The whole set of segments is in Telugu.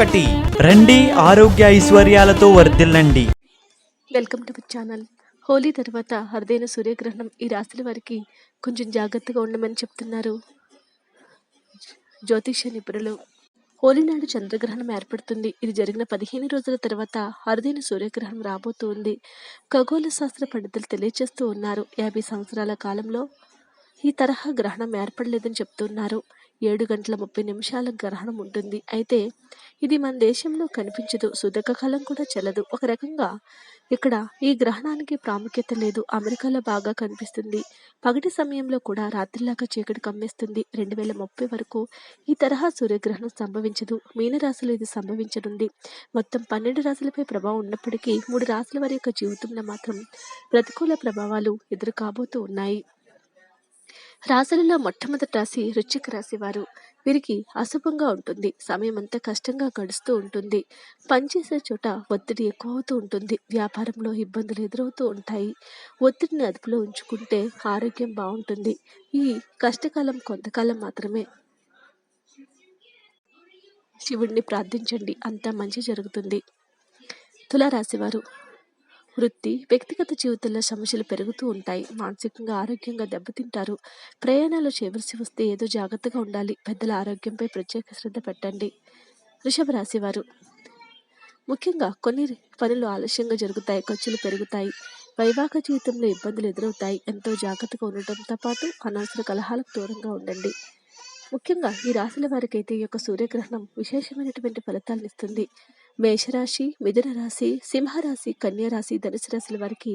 ఒకటి. రండి ఆరోగ్య ఐశ్వర్యాలతో వర్ధిల్లండి. Welcome to channel. హోలీ తర్వాత అరుదైన సూర్యగ్రహణం ఈ రాశుల వారికి కొంచెం జాగ్రత్తగా ఉండమని చెప్తున్నారు. జ్యోతిష నిపుణులు. హోలీ నాడు చంద్రగ్రహణం ఏర్పడుతుంది. ఇది జరిగిన పదిహేను రోజుల తర్వాత అరుదైన సూర్యగ్రహణం రాబోతూ ఉంది ఖగోళ శాస్త్ర పండితులు తెలియజేస్తూ ఉన్నారు యాభై సంవత్సరాల కాలంలో ఈ తరహా గ్రహణం ఏర్పడలేదని చెప్తున్నారు. ఏడు గంటల ముప్పై నిమిషాల గ్రహణం ఉంటుంది. అయితే ఇది మన దేశంలో కనిపించదు. సుదీర్ఘకాలం కూడా చెల్లదు. ఒక రకంగా ఇక్కడ ఈ గ్రహణానికి ప్రాముఖ్యత లేదు. అమెరికాలో బాగా కనిపిస్తుంది. పగటి సమయంలో కూడా రాత్రిలాగా చీకటి కమ్మేస్తుంది. రెండు వేల ముప్పై వరకు ఈ తరహా సూర్యగ్రహణం సంభవించదు. మీనరాశులు ఇది సంభవించనుంది. మొత్తం పన్నెండు రాశులపై ప్రభావం ఉన్నప్పటికీ మూడు రాశుల వారి యొక్క జీవితంలో మాత్రం ప్రతికూల ప్రభావాలు ఎదురు కాబోతూ ఉన్నాయి. రాశులలో మొట్టమొదటి రాశి వృశ్చిక రాశి వారు. వీరికి అశుభంగా ఉంటుంది. సమయం అంతా కష్టంగా గడుస్తూ ఉంటుంది. పనిచేసే చోట ఒత్తిడి ఎక్కువ అవుతూ ఉంటుంది. వ్యాపారంలో ఇబ్బందులు ఎదురవుతూ ఉంటాయి. ఒత్తిడిని అదుపులో ఉంచుకుంటే ఆరోగ్యం బాగుంటుంది. ఈ కష్టకాలం కొంతకాలం మాత్రమే శివుడిని ప్రార్థించండి. అంతా మంచి జరుగుతుంది. తులారాశివారు వృత్తి వ్యక్తిగత జీవితంలో సమస్యలు పెరుగుతూ ఉంటాయి. మానసికంగా ఆరోగ్యంగా దెబ్బతింటారు. ప్రయాణాలు చేయవలసి వస్తే ఏదో జాగ్రత్తగా ఉండాలి. పెద్దల ఆరోగ్యంపై ప్రత్యేక శ్రద్ధ పెట్టండి. వృషభ రాశి వారు ముఖ్యంగా కొన్ని పనులు ఆలస్యంగా జరుగుతాయి. ఖర్చులు పెరుగుతాయి. వైవాహిక జీవితంలో ఇబ్బందులు ఎదురవుతాయి. ఎంతో జాగ్రత్తగా ఉండటంతో పాటు అనవసర కలహాలకు దూరంగా ఉండండి. ముఖ్యంగా ఈ రాశుల వారికైతే ఈ యొక్క సూర్యగ్రహణం విశేషమైనటువంటి ఫలితాలను ఇస్తుంది. మేషరాశి మిథున రాశి సింహరాశి కన్యరాశి ధనుసు రాశుల వారికి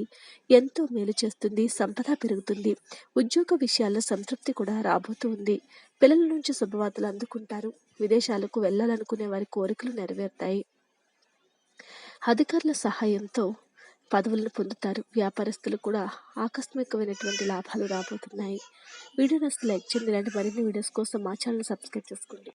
ఎంతో మేలు చేస్తుంది సంపద పెరుగుతుంది ఉద్యోగ విషయాల్లో సంతృప్తి కూడా రాబోతూ ఉంది. పిల్లల నుంచి శుభవార్తలు అందుకుంటారు. విదేశాలకు వెళ్ళాలనుకునే వారి కోరికలు నెరవేరుతాయి. అధికారుల సహాయంతో పదవులను పొందుతారు. వ్యాపారస్తులు కూడా ఆకస్మికమైనటువంటి లాభాలు రాబోతున్నాయి. వీడియో నచ్చితే లైక్ చేయండి. ఇలాంటి మరిన్ని వీడియోస్ కోసం మా ఛానల్ సబ్స్క్రైబ్ చేసుకోండి.